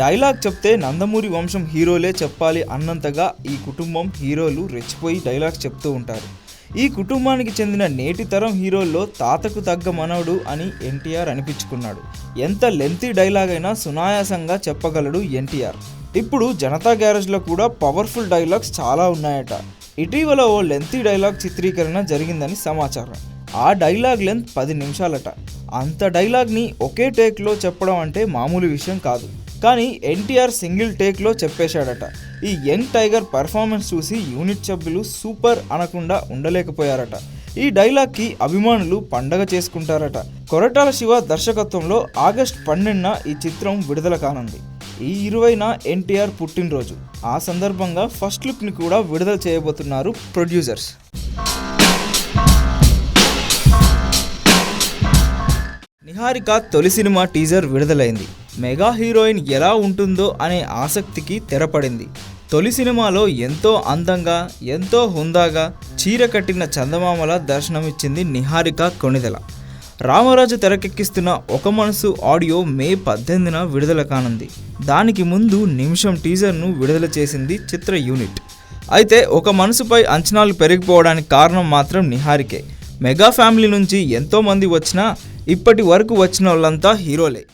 Dialogue చెప్తే నందమూరి వంశం హీరోలే చెప్పాలి అన్నంతగా ఈ కుటుంబం హీరోలు రెచ్చిపోయి డైలాగ్స్ చెప్తూ ఉంటారు. ఈ కుటుంబానికి చెందిన నేటి తరం హీరోల్లో తాతకు తగ్గ మనవడు అని ఎన్టీఆర్ అనిపించుకున్నాడు. ఎంత లెంతీ డైలాగ్ అయినా సునాయాసంగా చెప్పగలడు ఎన్టీఆర్. ఇప్పుడు జనతా గ్యారేజ్లో కూడా పవర్ఫుల్ డైలాగ్స్ చాలా ఉన్నాయట. ఇటీవల ఓ లెంతీ డైలాగ్ చిత్రీకరణ జరిగిందని సమాచారం. ఆ డైలాగ్ లెంత్ పది నిమిషాలట. అంత డైలాగ్ని ఒకే టేక్లో చెప్పడం అంటే మామూలు విషయం కాదు. కానీ ఎన్టీఆర్ సింగిల్ టేక్లో చెప్పేశాడట. ఈ యంగ్ టైగర్ పర్ఫార్మెన్స్ చూసి యూనిట్ సభ్యులు సూపర్ అనకుండా ఉండలేకపోయారట. ఈ డైలాగ్కి అభిమానులు పండగ చేసుకుంటారట. కొరటాల శివ దర్శకత్వంలో ఆగస్ట్ పన్నెండున ఈ చిత్రం విడుదల కానుంది. ఈ ఇరవైన ఎన్టీఆర్ పుట్టినరోజు. ఆ సందర్భంగా ఫస్ట్ లుక్ని కూడా విడుదల చేయబోతున్నారు ప్రొడ్యూసర్స్. నిహారిక తొలి సినిమా టీజర్ విడుదలైంది. మెగా హీరోయిన్ ఎలా ఉంటుందో అనే ఆసక్తికి తెరపడింది. తొలి సినిమాలో ఎంతో అందంగా ఎంతో హుందాగా చీర కట్టిన చందమామల దర్శనమిచ్చింది నిహారిక కొణిదెల రామరాజు తెరకెక్కిస్తున్న ఒక మనసు ఆడియో మే పద్దెనిమిదిన విడుదల కానుంది. దానికి ముందు నిమిషం టీజర్ను విడుదల చేసింది చిత్ర యూనిట్. అయితే ఒక మనసుపై అంచనాలు పెరిగిపోవడానికి కారణం మాత్రం నిహారికే. మెగా ఫ్యామిలీ నుంచి ఎంతోమంది వచ్చినా ఇప్పటి వరకు వచ్చిన వాళ్ళంతా హీరోలే.